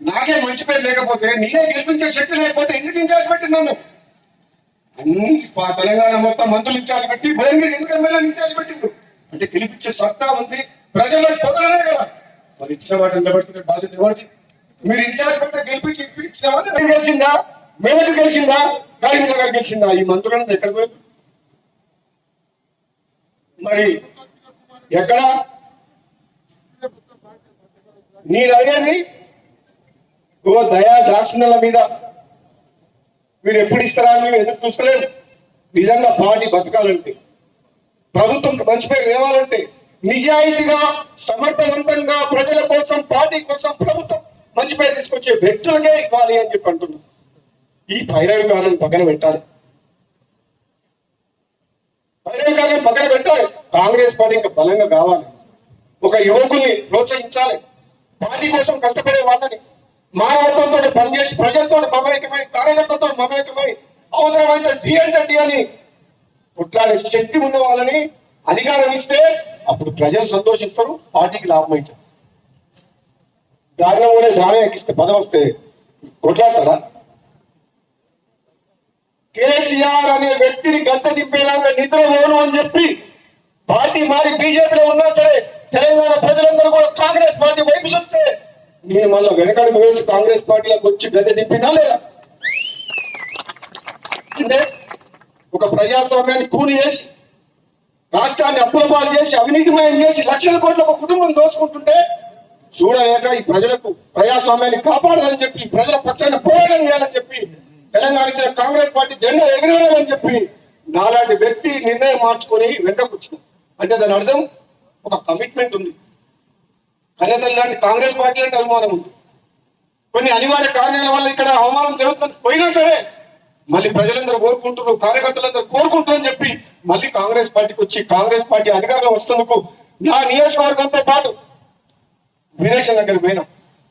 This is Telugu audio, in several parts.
నాకే మంచి పేరు లేకపోతే నేనే గెలిపించే శక్తి లేకపోతే ఎందుకు ఇన్ఛార్జ్ పెట్టి నన్ను తెలంగాణ మొత్తం మంత్రులు ఇన్ఛార్జ్ పెట్టి భువనగిరి ఎందుకు ఎమ్మెల్యే ఇన్ఛార్జ్ పెట్టిండు అంటే గెలిపించే సత్తా ఉంది ప్రజల్లో పొందలనే కదా. మరి ఇచ్చిన వాటిని నిలబెట్టుకునే బాధ్యత ఎవరిది? మీరు ఇన్ఛార్జ్ పెడితే గెలిపించి ఇచ్చిన వాళ్ళు గెలిచిందా? మేరకు గెలిచిందా? కరీంనగర్ గెలిచిందా? ఈ మంత్రులను ఎక్కడ పోయి మరి ఎక్కడ? నేను అడిగేది ఓ దయా దాక్షిణ్యాల మీద. మీరు ఎప్పుడు ఇస్తారా అని మేము ఎదురు చూస్తలేము నిజంగా పార్టీ బతకాలంటే ప్రభుత్వం మంచి పేరు లేవాలంటే నిజాయితీగా సమర్థవంతంగా ప్రజల కోసం పార్టీ కోసం ప్రభుత్వం మంచి పేరు తీసుకొచ్చే వ్యక్తులకే ఇవ్వాలి అని చెప్పి అంటున్నాం. ఈ పైరవికారం పక్కన పెట్టాలి. పైరవికారం పక్కన పెట్టాలి. కాంగ్రెస్ పార్టీ ఇంకా బలంగా కావాలి. ఒక యువకుల్ని ప్రోత్సహించాలి. పార్టీ కోసం కష్టపడే వాళ్ళని మానవత్వంతో పనిచేసి ప్రజలతో మమేకమై కార్యకర్తతో మమేకమై అవసరమైతే డి అంటే డి అని కొట్లాడే శక్తి ఉన్న వాళ్ళని అధికారం ఇస్తే అప్పుడు ప్రజలు సంతోషిస్తారు పార్టీకి లాభం అవుతుంది. దారిలో కూడా దారి ఎక్కిస్తే పదం వస్తే కొట్లాడతాడా? కేసీఆర్ అనే వ్యక్తిని గద్ద దింపేలాగా నిద్ర పోను అని చెప్పి పార్టీ మారి బీజేపీలో ఉన్నా సరే తెలంగాణ ప్రజలందరూ కూడా కాంగ్రెస్ పార్టీ వైపు నేను మళ్ళీ వెనకడుగు వేసి కాంగ్రెస్ పార్టీలోకి వచ్చి గద్దె దింపినా లేదా? అంటే ఒక ప్రజాస్వామ్యాన్ని కూని చేసి రాష్ట్రాన్ని అప్పుల పాలు చేసి అవినీతిమయం చేసి లక్షల కోట్ల ఒక కుటుంబం దోచుకుంటుంటే చూడలేక ఈ ప్రజలకు ప్రజాస్వామ్యాన్ని కాపాడాలని చెప్పి ప్రజల పక్షాన్ని పోరాటం చేయాలని చెప్పి తెలంగాణ ఇచ్చిన కాంగ్రెస్ పార్టీ జెండా ఎగరేయాలని చెప్పి నాలాంటి వ్యక్తి నిర్ణయం మార్చుకొని వెంటకొచ్చిన అంటే దాని అర్థం ఒక కమిట్మెంట్ ఉంది. కన్యతల్లి లాంటి కాంగ్రెస్ పార్టీ అంటే అవమానం ఉంది. కొన్ని అనివార్య కారణాల వల్ల ఇక్కడ అవమానం జరుగుతుంది. పోయినా సరే మళ్ళీ ప్రజలందరూ కోరుకుంటున్నారు కార్యకర్తలందరూ కోరుకుంటారు అని చెప్పి మళ్ళీ కాంగ్రెస్ పార్టీకి వచ్చి కాంగ్రెస్ పార్టీ అధికారంలో వస్తున్నందుకు నా నియోజకవర్గంతో పాటు వీరేశం దగ్గర పోయినా.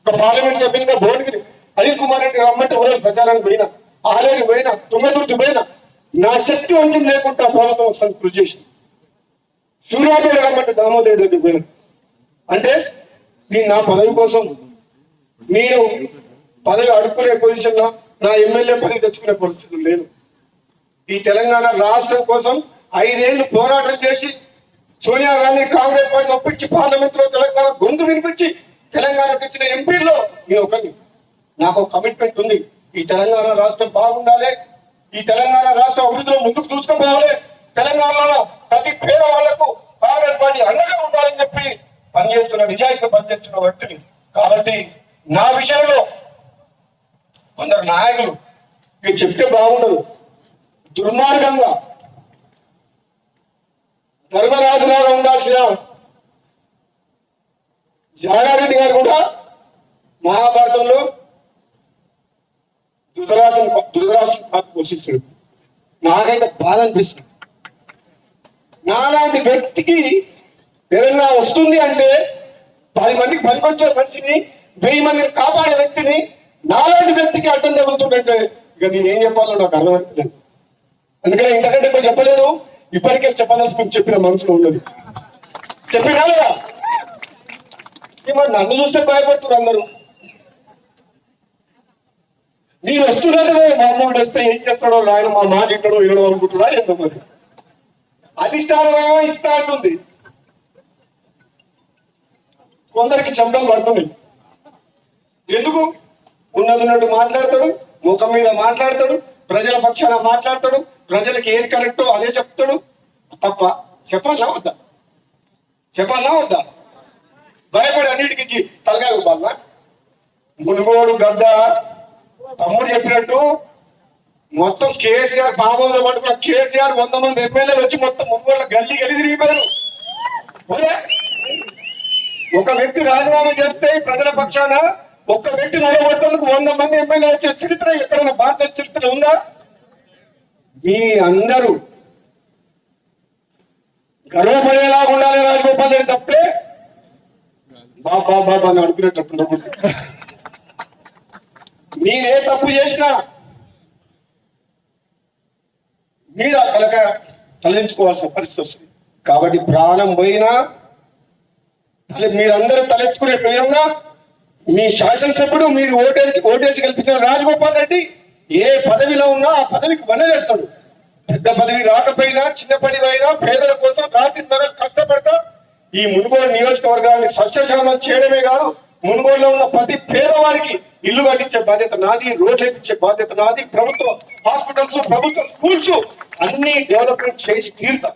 ఒక పార్లమెంట్ సభ్యునిగా భువనగిరి అనిల్ కుమార్ రెడ్డి రమ్మంటే ఊరేళ్ళు ప్రచారానికి పోయినా. ఆలేరు పోయినా తుంగతుర్తి పోయినా. నా శక్తి వంచన లేకుండా ప్రభుత్వం వస్తుంది కృషి చేసింది. సూర్యాపేట రమ్మంటే దామోదర్ రెడ్డి దగ్గర పోయినా. అంటే నేను నా పదవి కోసం నేను పదవి అడుక్కునే పొజిషన్లో నా ఎమ్మెల్యే పదవి తెచ్చుకునే పరిస్థితులు లేదు. ఈ తెలంగాణ రాష్ట్రం కోసం ఐదేళ్ళు పోరాటం చేసి సోనియా గాంధీ కాంగ్రెస్ పార్టీ ఒప్పించి పార్లమెంట్లో తెలంగాణ గొంతు వినిపించి తెలంగాణ తెచ్చిన ఎంపీల్లో నేను ఒకరిని. నాకు ఒక కమిట్మెంట్ ఉంది. ఈ తెలంగాణ రాష్ట్రం బాగుండాలి. ఈ తెలంగాణ రాష్ట్రం అభివృద్ధిలో ముందుకు దూసుకుపోవాలి. తెలంగాణలో ప్రతి పేదవాళ్ళకు కాంగ్రెస్ పార్టీ అండగా ఉండాలని చెప్పి పనిచేస్తున్న నిజాయితీ పనిచేస్తున్న వ్యక్తిని. కాబట్టి నా విషయంలో కొందరు నాయకులు ఇక చెప్తే బాగుండదు. దుర్మార్గంగా ధర్మరాజులాగా ఉండాల్సిన జాగారెడ్డి గారు కూడా మహాభారతంలో ధృతరాష్ట్రం ధృతరాష్ట్రం పాత్ర పోషిస్తాడు. నాకైతే బాధ అనిపిస్తుంది. నాలాంటి వ్యక్తికి ఏదైనా వస్తుంది అంటే పది మందికి పనికొచ్చే మనిషిని వెయ్యి మందిని కాపాడే వ్యక్తిని నాలాంటి వ్యక్తికి అడ్డం తగులుతుందంటే ఇక నేను ఏం చెప్పాలో నాకు అర్థమవుతలేదు. అందుకని ఇంతకంటే ఇప్పుడు చెప్పలేను. ఇప్పటికే చెప్పదలుచుకుని చెప్పిన మనసులో ఉన్నది. చెప్పినా లేదా? మరి నన్ను చూస్తే భయపడుతున్నారు అందరూ. నేను వస్తున్నట్టుగా మా అమ్మడు వస్తే ఏం చేస్తాడో ఆయన మా మాట ఇంటాడో వినడం అనుకుంటున్నా ఎంతో మరి అధిష్టానం ఏమో ఇస్తా అంటుంది. కొందరికి చెమటలు పడుతున్నాయి. ఎందుకు? ఉన్నది ఉన్నట్టు మాట్లాడతాడు ముఖం మీద మాట్లాడతాడు ప్రజల పక్షాన మాట్లాడతాడు ప్రజలకు ఏది కరెక్టో అదే చెప్తాడు. తప్ప చెప్పాలా వద్దా? చెప్పాలా వద్దా? భయపడి అన్నిటికీ జీ- ఇవ్వాలా మునుగోడు గడ్డ తమ్ముడు చెప్పినట్టు మొత్తం కేసీఆర్ పామోదం పట్టుకున్న కేసీఆర్ వంద మంది ఎమ్మెల్యేలు వచ్చి మొత్తం మునుగోడులో గల్లీ గల్లీ తిరిగిపోయారు. ఒక వ్యక్తి రాజీనామా చేస్తే ప్రజల పక్షాన ఒక్క వ్యక్తి నిలబడతానికి వంద మంది ఎమ్మెల్యే వచ్చిన చరిత్ర ఎక్కడైనా భారత చరిత్ర ఉందా? మీ అందరూ గర్వపడేలాగా ఉండాలి రాజగోపాల్ రెడ్డి తప్పే బాబా బాబా అని అనుకునేటట్టు ఉండకూడదు నేనే తప్పు చేసినా మీరు అక్కడ తలదించుకోవాల్సిన పరిస్థితి వస్తుంది. కాబట్టి ప్రాణం పోయినా తల మీరందరూ తలెత్తుకునే విధంగా మీ శాసనసభ్యుడు మీరు ఓటేసి ఓటేసి కల్పించిన రాజగోపాల్ రెడ్డి ఏ పదవిలో ఉన్నా ఆ పదవికి వనదేస్తాడు పెద్ద పదవి రాకపోయినా చిన్న పదవి అయినా పేదల కోసం రాత్రి పగలు కష్టపడతా ఈ మునుగోడు నియోజకవర్గాన్ని సస్యశామం చేయడమే కాదు మునుగోడులో ఉన్న ప్రతి పేదవాడికి ఇల్లు కట్టించే బాధ్యత నాది రోడ్లు వేయించే బాధ్యత నాది ప్రభుత్వ హాస్పిటల్స్ ప్రభుత్వ స్కూల్స్ అన్ని డెవలప్మెంట్ చేసి తీరుతాం.